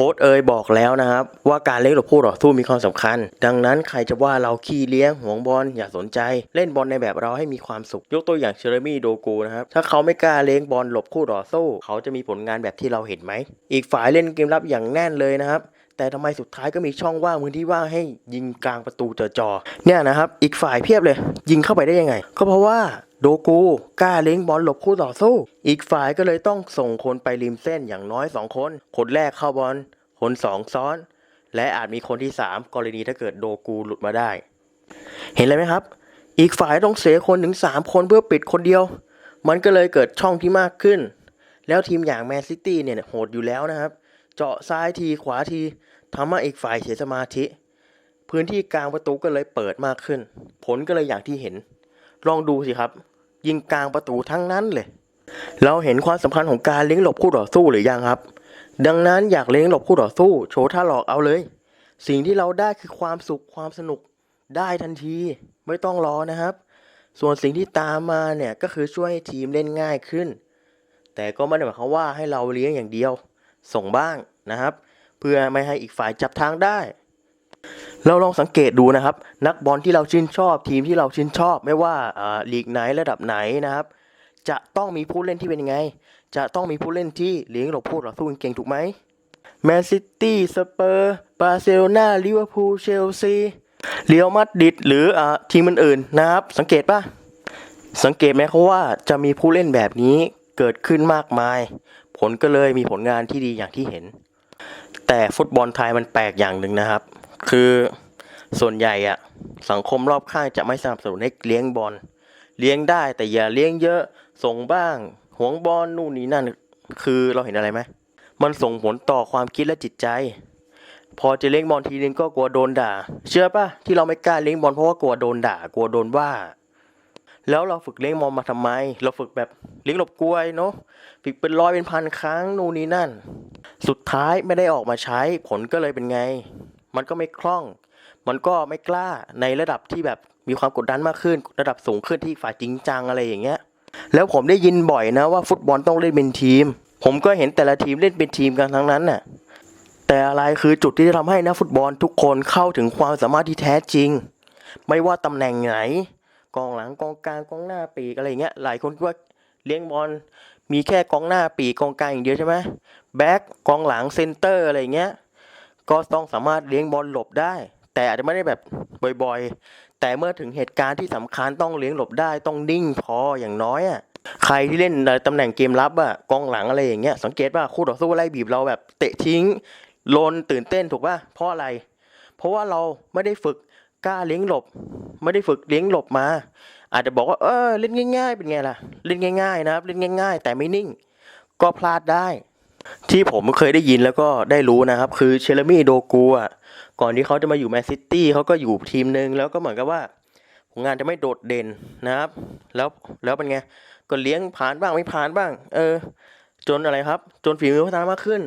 ค้ชเอยบอกแล้วนะครับ ว่าการเลี้ยงหลบคู่ต่อสู้มีความสำคัญ ดังนั้นใครจะว่าเราขี้เลี้ยงห่วงบอลอย่าสนใจ เล่นบอลในแบบเราให้มีความสุข ยกตัวอย่างเชอร์มี่โดกูนะครับ ถ้าเขาไม่กล้าเลี้ยงบอลหลบคู่ต่อสู้ เขาจะมีผลงานแบบที่เราเห็นไหม อีกฝ่ายเล่นเกมรับอย่างแน่นเลยนะครับแต่ทำไมสุดท้ายก็มีช่องว่างพื้นที่ว่างให้ยิงกลางประตูจ่อเนี่ยนะครับ อีกฝ่ายเพียบเลย ยิงเข้าไปได้ยังไง ก็เพราะว่า โดกูกล้าเล้งบอลหลบคู่ต่อสู้ อีกฝ่ายก็เลยต้องส่งคนไปริมเส้นอย่างน้อยสองคน คนแรกเข้าบอล คนสองซ้อน และอาจมีคนที่สามกรณีถ้าเกิดโดกูหลุดมาได้ เห็นเลยไหมครับ อีกฝ่ายต้องเสียคนถึงสามคนเพื่อปิดคนเดียว มันก็เลยเกิดช่องที่มากขึ้น แล้วทีมอย่างแมนซิตี้เนี่ยโหดอยู่แล้วนะครับ เจาะซ้ายทีขวาทีทำให้อีกฝ่ายเสียสมาธิ พื้นที่กลางประตูก็เลยเปิดมากขึ้น ผลก็เลยอย่างที่เห็น ลองดูสิครับ ยิงกลางประตูทั้งนั้นเลย เราเห็นความสำคัญของการเลี้ยงหลบคู่ต่อสู้หรือยังครับ ดังนั้นอยากเลี้ยงหลบคู่ต่อสู้ โชว์ท่าหลอกเอาเลย สิ่งที่เราได้คือความสุขความสนุกได้ทันทีไม่ต้องรอนะครับ ส่วนสิ่งที่ตามมาเนี่ยก็คือช่วยให้ทีมเล่นง่ายขึ้น แต่ก็ไม่ได้หมายความว่าให้เราเลี้ยงอย่างเดียว ส่งบ้างนะครับ เพื่อไม่ให้อีกฝ่ายจับทางได้ เราลองสังเกตดูนะครับ นักบอลที่เราชื่นชอบทีมที่เราชื่นชอบ ไม่ว่าลีกไหนระดับไหนนะครับ จะต้องมีผู้เล่นที่เป็นยังไง จะต้องมีผู้เล่นที่เลี้ยงหลบผู้ต่อสู้เก่งถูกไหมแมนซิตี้สเปอร์บาร์เซโลนาลิเวอร์พูลเชลซีเรอัลมาดริดหรืออทีมอื่นๆนะครับ สังเกตปะสังเกตไหมเขาว่าจะมีผู้เล่นแบบนี้เกิดขึ้นมากมาย ผลก็เลยมีผลงานที่ดีอย่างที่เห็น แต่ฟุตบอลไทยมันแปลกอย่างหนึ่งนะครับ คือส่วนใหญ่อะสังคมรอบข้างจะไม่สนับสนุนให้เลี้ยงบอล เลี้ยงได้แต่อย่าเลี้ยงเยอะ ส่งบ้างหวงบอลนู่นนี่นั่น คือเราเห็นอะไรไหมมันส่งผลต่อความคิดและจิตใจ พอจะเลี้ยงบอลทีนึงก็กลัวโดนด่า เชื่อปะที่เราไม่กล้าเลี้ยงบอลเพราะว่ากลัวโดนด่า กลัวโดนว่า แล้วเราฝึกเลี้ยงบอลมาทำไม เราฝึกแบบเลี้ยงหลบกลวยเนาะฝึกเป็นร้อยเป็นพันครั้งนู่นนี่นั่น สุดท้ายไม่ได้ออกมาใช้ผลก็เลยเป็นไง มันก็ไม่คล่อง มันก็ไม่กล้าในระดับที่แบบมีความกดดันมากขึ้น ระดับสูงขึ้นที่ฝ่ายจริงจังอะไรอย่างเงี้ย แล้วผมได้ยินบ่อยนะว่าฟุตบอลต้องเล่นเป็นทีม ผมก็เห็นแต่ละทีมเล่นเป็นทีมกันทั้งนั้นน่ะ แต่อะไรคือจุดที่จะทำให้นักฟุตบอลทุกคนเข้าถึงความสามารถที่แท้จริง ไม่ว่าตำแหน่งไหน กองหลังกองกลางกองหน้าปีกอะไรเงี้ย หลายคนคิดว่าเลี้ยงบอลมีแค่กองหน้าปีกกองกลางอย่างเดียวใช่ไหมแบ็กกองหลังเซนเตอร์อะไรเงี้ย ก็ต้องสามารถเลี้ยงบอลหลบได้ แต่อาจจะไม่ได้แบบบ่อยๆ แต่เมื่อถึงเหตุการณ์ที่สำคัญต้องเลี้ยงหลบได้ต้องนิ่งพออย่างน้อยอะใครที่เล่นในตำแหน่งเกมรับอะกองหลังอะไรอย่างเงี้ยสังเกตว่าคู่ต่อสู้ไล่บีบเราแบบเตะทิ้งลนตื่นเต้นถูกป่ะเพราะอะไร เพราะว่าเราไม่ได้ฝึกกล้าเลี้ยงหลบ ไม่ได้ฝึกเลี้ยงหลบมา อาจจะบอกว่าเออเล่นง่าย ๆ เป็นไงล่ะ เล่นง่ายๆนะครับเล่นง่าย ๆ แต่ไม่นิ่ง ก็พลาดได้ ที่ผมเคยได้ยินแล้วก็ได้รู้นะครับ คือเชลมี่โดกูอะก่อนที่เขาจะมาอยู่แมนซิตี้เขาก็อยู่ทีมหนึ่งแล้วก็เหมือนกับว่าผลงานจะไม่โดดเด่นนะครับ แล้วแล้วเป็นไงก็เลี้ยงผ่านบ้างไม่ผ่านบ้าง เออ จนอะไรครับ จนฝีมือพัฒนามากขึ้น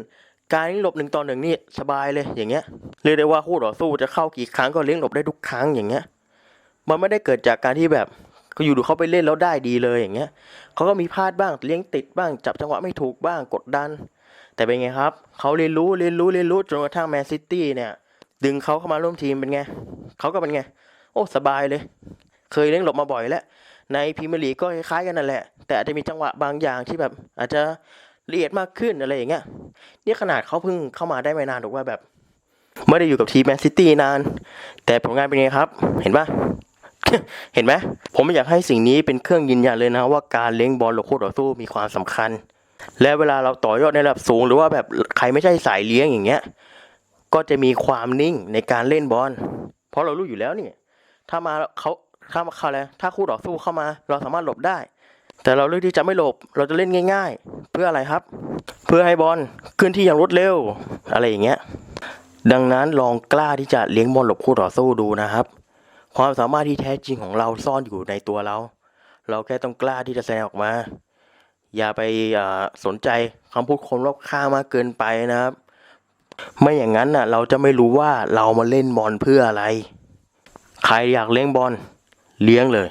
การหลบหนึ่งต่อหนึ่งนี่สบายเลยอย่างเงี้ยเรียกได้ว่าคู่ต่อสู้จะเข้ากี่ครั้งก็เลี้ยงหลบได้ทุกครั้งอย่างเงี้ย มันไม่ได้เกิดจากการที่แบบก็อยู่ดูเขาไปเล่นแล้วได้ดีเลยอย่างเงี้ยเขาก็มีพลาดบ้างเลี้ยงติดบ้าง จับจังหวะไม่ถูกบ้างกดดัน แต่เป็นไงครับเขาเรียนรู้เรียนรู้เรียนรู้จนกระทั่งแมนซิตี้เนี่ย ดึงเขาเข้ามาร่วมทีมเป็นไงเขาก็เป็นไง โอ้สบายเลย เคยเลี้ยงหลบมาบ่อยแล้วในพรีเมียร์ลีกก็คล้ายๆกันนั่นแหละ แต่อาจจะมีจังหวะบางอย่างที่แบบ อาจจะละเอียดมากขึ้นอะไรอย่างเงี้ยนี่ขนาดเขาเพิ่งเข้ามาได้ไม่นานถูกว่าแบบ ไม่ได้อยู่กับทีมแมนซิตี้นาน แต่ผลงานเป็นไงครับ เห็นปะเห็นไหมผมอยากให้สิ่งนี้เป็นเครื่องยืนยันเลยนะว่าการเลี้ยงบอลหลบคู่ต่อสู้มีความสำคัญ และเวลาเราต่อยอดในระดับสูง หรือว่าแบบใครไม่ใช่สายเลี้ยงอย่างเงี้ย ก็จะมีความนิ่งในการเล่นบอล เพราะเรารู้อยู่แล้วนี่ ถ้ามาเขาถ้ามาเขาแล้วถ้าคู่ต่อสู้เข้ามา เราสามารถหลบได้ แต่เราเลือกที่จะไม่หลบ เราจะเล่นง่าย ๆ เพื่ออะไรครับ เพื่อให้บอลขึ้นที่อย่างรวดเร็ว อะไรอย่างเงี้ย ดังนั้นลองกล้าที่จะเลี้ยงบอลหลบคู่ต่อสู้ดูนะครับ ความสามารถที่แท้จริงของเราซ่อนอยู่ในตัวเรา เราแค่ต้องกล้าที่จะแสดงออกมา อย่าไปสนใจคำพูดคนรอบข้างมากเกินไปนะครับ ไม่อย่างนั้นน่ะ เราจะไม่รู้ว่าเรามาเล่นบอลเพื่ออะไร ใครอยากเลี้ยงบอลเลี้ยงเลย